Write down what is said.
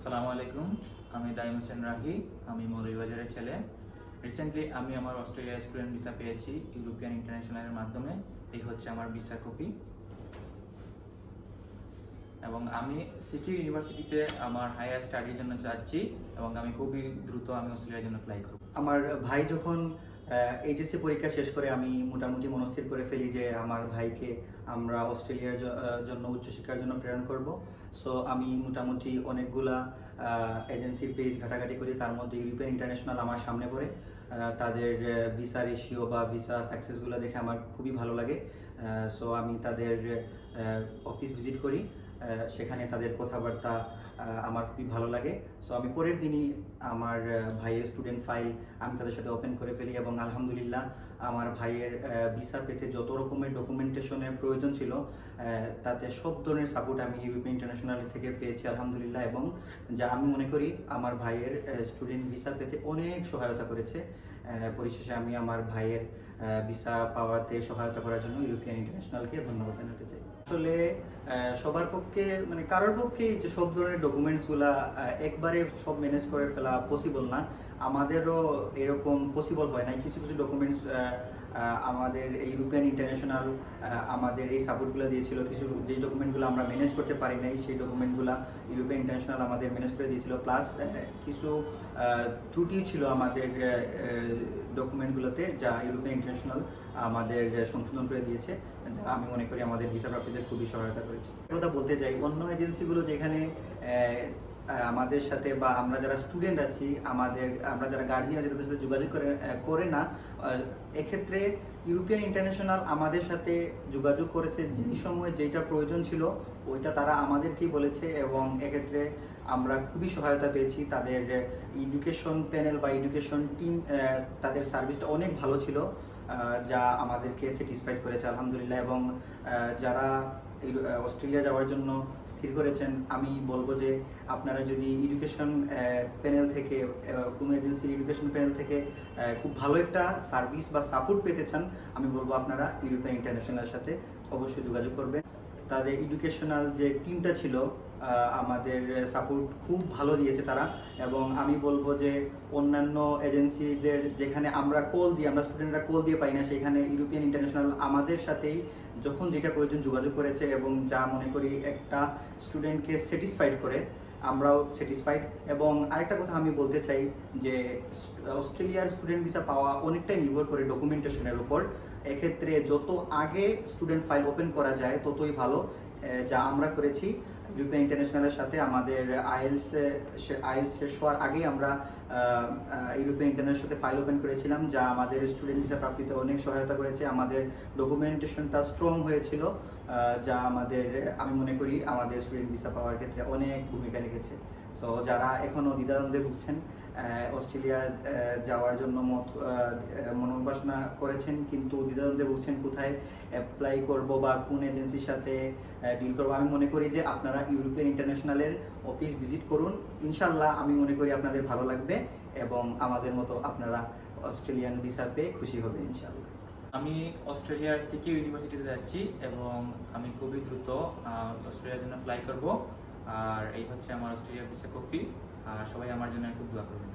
আসসালামু আলাইকুম। আমি দাইম হোসেন রাহি আমি মৌলভীবাজারের ছেলে। রিসেন্টলি আমি আমার অস্ট্রেলিয়া স্টুডেন্ট ভিসা পেয়েছি ইউরোপিয়ান ইন্টারন্যাশনালের মাধ্যমে। এই হচ্ছে আমার ভিসা কপি এবং আমি সিকিউ ইউনিভার্সিটিতে আমার হায়ার স্টাডির জন্য যাচ্ছি এবং আমি খুবই দ্রুত আমি অস্ট্রেলিয়ার জন্য ফ্লাই করব। আমার ভাই যখন এইচএসসি পরীক্ষা শেষ করে আমি মোটামুটি মনস্থির করে ফেলি যে আমার ভাইকে আমরা অস্ট্রেলিয়ার জন্য উচ্চশিক্ষার জন্য প্রেরণ করব। সো আমি মোটামুটি অনেকগুলা এজেন্সি পেজ ঘাটাঘাটি করি, তার মধ্যে ইউরোপিয়ান ইন্টারন্যাশনাল আমার সামনে পড়ে। তাদের ভিসা রেশিও বা ভিসা সাকসেসগুলো দেখে আমার খুবই ভালো লাগে। সো আমি তাদের অফিস ভিজিট করি। সেখানে তাদের কথাবার্তা আমার খুবই ভালো লাগে। সো আমি পরের দিনই আমার ভাইয়ের স্টুডেন্ট ফাইল আমি তাদের সাথে ওপেন করে ফেলি এবং আলহামদুলিল্লাহ আমার ভাইয়ের ভিসা পেতে যত রকমের ডকুমেন্টেশনের প্রয়োজন ছিল তাতে সব ধরনের সাপোর্ট আমি ইউরোপিয়ান ইন্টারন্যাশনাল থেকে পেয়েছি আলহামদুলিল্লাহ এবং যা আমি মনে করি আমার ভাইয়ের স্টুডেন্ট ভিসা পেতে অনেক সহায়তা করেছে। পরিশেষে আমি আমার ভাইয়ের ভিসা পাওয়াতে সহায়তা করার জন্য ইউরোপিয়ান ইন্টারন্যাশনালকে ধন্যবাদ জানাতে চাই। আসলে সবার পক্ষে মানে কারোর পক্ষেই যে সব ধরনের ডকুমেন্টসগুলা একবারে সব ম্যানেজ করে ফেলা পসিবল না। আমাদেরও এরকম পসিবল হয় নাই। কিছু কিছু ডকুমেন্টস আমাদের ইউরোপিয়ান ইন্টারন্যাশনাল আমাদের এই সাপোর্টগুলো দিয়েছিল। কিছু যে ডকুমেন্টগুলো আমরা ম্যানেজ করতে পারি নাই সেই ডকুমেন্টগুলো ইউরোপিয়ান ইন্টারন্যাশনাল আমাদের ম্যানেজ করে দিয়েছিল। প্লাস কিছু আহ, ত্রুটি ছিল আমাদের ডকুমেন্টগুলোতে যা ইউরোপিয়ান ইন্টারন্যাশনাল আমাদের সংশোধন করে দিয়েছে যা আমি মনে করি আমাদের ভিসা প্রাপ্তিতে খুবই সহায়তা করেছে। কথা বলতে চাই অন্য এজেন্সিগুলো যেখানে আমাদের সাথে বা আমরা যারা স্টুডেন্ট আছি, আমাদের, আমরা যারা গার্জিয়ান আছি তাদের সাথে যোগাযোগ করে করে না। এক্ষেত্রে ইউরোপিয়ান ইন্টারন্যাশনাল আমাদের সাথে যোগাযোগ করেছে যেই সময় যেটা প্রয়োজন ছিল, ওইটা তারা আমাদেরকেই বলেছে এবং এক্ষেত্রে আমরা খুবই সহায়তা পেয়েছি। তাদের এডুকেশন প্যানেল বা এডুকেশন টিম তাদের সার্ভিসটা অনেক ভালো ছিল যা আমাদেরকে স্যাটিসফাইড করেছে, আলহামদুলিল্লাহ। এবং যারা অস্ট্রেলিয়া যাওয়ার জন্য স্থির করেছেন। আমি বলব যে আপনারা যদি এডুকেশন প্যানেল থেকে কোনো এজেন্সির এডুকেশন প্যানেল থেকে খুব ভালো একটা সার্ভিস বা সাপোর্ট পেতে চান, আমি বলব আপনারা ইউরোপিয়ান ইন্টারন্যাশনালের সাথে অবশ্যই যোগাযোগ করবেন। তাদের এডুকেশনাল যে টিমটা ছিল আমাদের সাপোর্ট খুব ভালো দিয়েছে তারা। এবং আমি বলব যে অন্যান্য এজেন্সিদের যেখানে আমরা কল দিই, আমরা স্টুডেন্টরা কল দিয়ে পাই না, সেখানে ইউরোপিয়ান ইন্টারন্যাশনাল আমাদের সাথেই যখন যেটা প্রয়োজন যোগাযোগ করেছে এবং যা মনে করি একটা স্টুডেন্টকে স্যাটিসফাইড করে, আমরাও স্যাটিসফাইড এবং আরেকটা কথা আমি বলতে চাই যে অস্ট্রেলিয়ার স্টুডেন্ট ভিসা পাওয়া অনেকটাই নির্ভর করে ডকুমেন্টেশনের উপর। এক্ষেত্রে যত আগে স্টুডেন্ট ফাইল ওপেন করা যায়, ততই ভালো যা আমরা করেছি। ইউরোপিয়ান ইন্টারন্যাশনালের সাথে আমাদের আইএলসে আইএলস শেষ হওয়ার আগেই আমরা ইউরোপিয়ান ইন্টারন্যাশনাল সাথে ফাইল ওপেন করেছিলাম, যা আমাদের স্টুডেন্ট ভিসা প্রাপ্তিতে অনেক সহায়তা করেছে। আমাদের ডকুমেন্টেশনটা স্ট্রং হয়েছিল যা আমাদের, আমি মনে করি আমাদের স্টুডেন্ট ভিসা পাওয়ার ক্ষেত্রে অনেক ভূমিকা রেখেছে। সো যারা এখনও দ্বিধাদ্বন্দ্বে ভুগছেন অস্ট্রেলিয়া যাওয়ার জন্য মত মনোবাসনা করেছেন, কিন্তু দ্বিধাদ্বন্দ্বে ভুগছেন কোথায়? অ্যাপ্লাই করব বা কোন এজেন্সির সাথে ডিল করব? আমি মনে করি যে আপনারা ইউরোপিয়ান ইন্টারন্যাশনালের অফিস ভিজিট করুন। ইনশাল্লাহ আমি মনে করি আপনাদের ভালো লাগবে এবং আমাদের মতো আপনারা অস্ট্রেলিয়ান ভিসা পেয়ে খুশি হবে ইনশাল্লাহ। আমি অস্ট্রেলিয়ার সিকিউ ইউনিভার্সিটিতে যাচ্ছি এবং আমি খুবই দ্রুত অস্ট্রেলিয়ার জন্য ফ্লাই করব। আর এই হচ্ছে আমার অস্ট্রেলিয়ার ভিসা কফি আর সবাই আমার জন্য একটু দোয়া করবেন।